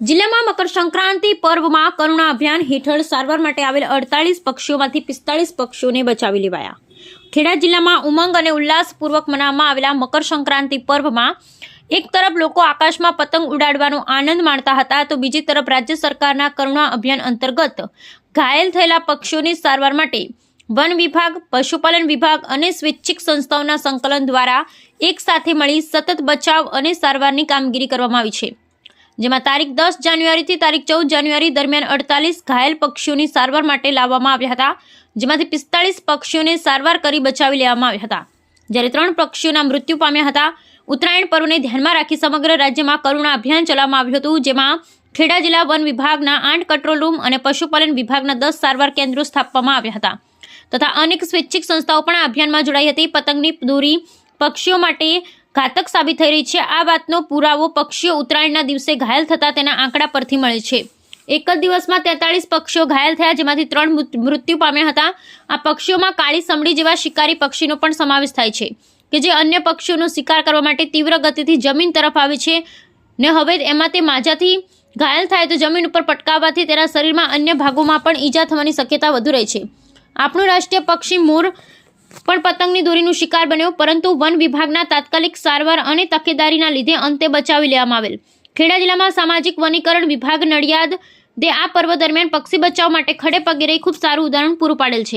જિલ્લામાં મકર સંક્રાંતિ પર્વમાં કરુણા અભિયાન હેઠળ સારવાર માટે આવેલ અડતાલીસ પક્ષીઓમાંથી પિસ્તાળીસ પક્ષીઓને બચાવી લેવાયા. ખેડા જિલ્લામાં ઉમંગ અને ઉલ્લાસપૂર્વક મનાવવામાં આવેલા મકર સંક્રાંતિ પર્વમાં એક તરફ લોકો આકાશમાં પતંગ ઉડાડવાનો આનંદ માણતા હતા તો બીજી તરફ રાજ્ય સરકારના કરુણા અભિયાન અંતર્ગત ઘાયલ થયેલા પક્ષીઓની સારવાર માટે વન વિભાગ, પશુપાલન વિભાગ અને સ્વૈચ્છિક સંસ્થાઓના સંકલન દ્વારા એક સાથે મળી સતત બચાવ અને સારવારની કામગીરી કરવામાં આવી છે. જેમાં તારીખ દસ જાન્યુઆરીથી તારીખ ચૌદ જાન્યુઆરી દરમિયાન અડતાલીસ ઘાયલ પક્ષીઓની સારવાર માટે લાવવામાં આવ્યા હતા, જેમાંથી પિસ્તાળીસ પક્ષીઓને સારવાર કરી બચાવી લેવામાં આવ્યા હતા. જ્યારે ત્રણ પક્ષીઓના મૃત્યુ પામ્યા હતા, ઉત્તરાયણ પર્વને ધ્યાનમાં રાખી સમગ્ર રાજ્યમાં કરુણા અભિયાન ચલાવવામાં આવ્યું હતું, જેમાં ખેડા જિલ્લા વન વિભાગના આઠ કંટ્રોલ રૂમ અને પશુપાલન વિભાગના દસ સારવાર કેન્દ્રો સ્થાપવામાં આવ્યા હતા. તથા અનેક સ્વૈચ્છિક સંસ્થાઓ પણ આ અભિયાનમાં જોડાઈ હતી. પતંગની દોરી પક્ષીઓ માટે ઘાતક સાબિત થઈ રહી છે. આ વાતનો પુરાવો પક્ષીઓ ઉત્તરાયણના દિવસે ઘાયલ થતા તેના આંકડા પરથી મળે છે. એક જ દિવસમાં તેતાળીસ પક્ષીઓ ઘાયલ થયા, જેમાંથી ત્રણ મૃત- મૃત્યુ પામ્યા હતા. આ પક્ષીઓમાં કાળી સમડી જેવા શિકારી પક્ષીનો પણ સમાવેશ થાય છે કે જે અન્ય પક્ષીઓનો શિકાર કરવા માટે તીવ્ર ગતિથી જમીન તરફ આવે છે ને હવે એમાં તે માજાથી ઘાયલ થાય તો જમીન ઉપર પટકાવવાથી તેના શરીરમાં અન્ય ભાગોમાં પણ ઈજા થવાની શક્યતા વધુ રહે છે. આપણું રાષ્ટ્રીય પક્ષી મોર પણ પતંગની દોરીનું શિકાર બન્યો, પરંતુ વન વિભાગના તાત્કાલિક સારવાર અને તકેદારીના લીધે અંતે બચાવી લેવામાં આવેલ. ખેડા જિલ્લામાં સામાજિક વનીકરણ વિભાગ નડિયાદ દે આ પર્વ દરમિયાન પક્ષી બચાવ માટે ખડે પગે ખૂબ સારું ઉદાહરણ પૂરું પાડેલ છે.